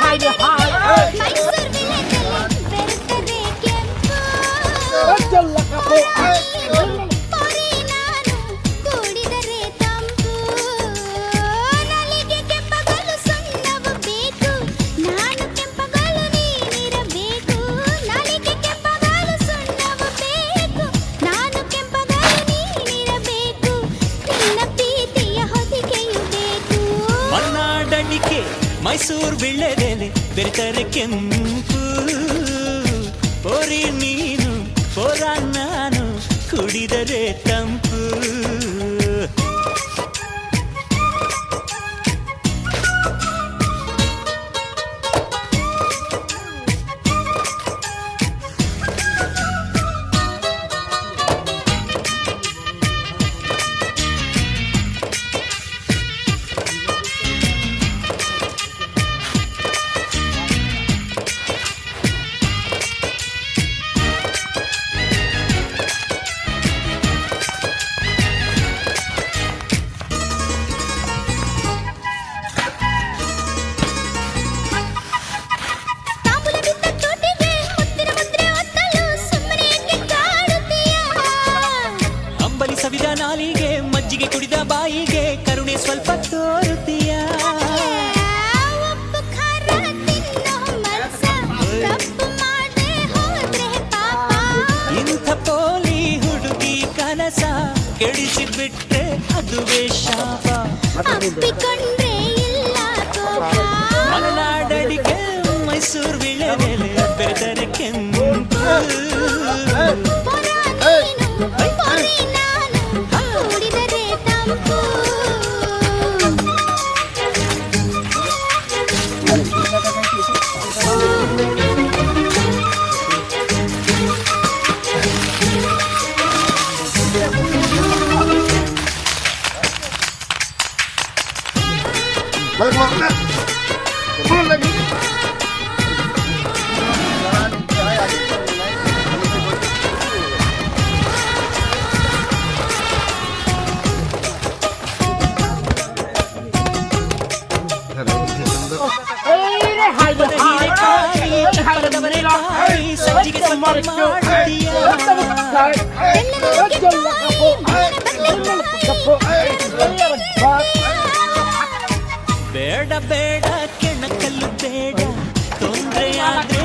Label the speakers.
Speaker 1: 嗨呀
Speaker 2: ya Mysuru ಬಿಳ್ಳೆದೆಲೆ ಬೆರೆತರೆ ಕೆಂಪು. ಪೋರಿ ನೀನು ಪೊರ ನಾನು ಕುಡಿದರೆ ತಂಪು. ಮಜ್ಜಿಗೆ ಕುಡಿದ ಬಾಯಿಗೆ ಕರುಣೆ ಸ್ವಲ್ಪ ತೋರುತ್ತೀಯ ಇಂಥ ಪೋಲಿ ಹುಡುಗಿ ಕನಸ ಕೆಡಿಸಿಬಿಟ್ರೆ ಅದುವೇ ಶಾಪ
Speaker 1: ಅಪ್ಪಿಕೊಂಡ್ರೆ ಇಲ್ಲ ಕೋಪ
Speaker 2: ಮೈಸೂರು ವಿಳೆದೆಲೆ ಬೆರೆದರೆ ಕೆಂಪು
Speaker 1: ಪೊರ Good luck, man.
Speaker 3: Come on,
Speaker 2: lady. Hey, hey, hey, hey, hey,
Speaker 3: ಬೇಡ ಕೆಣಕಲು
Speaker 2: ಬೇಡ ತೊಂದರೆ ಆದ್ರೆ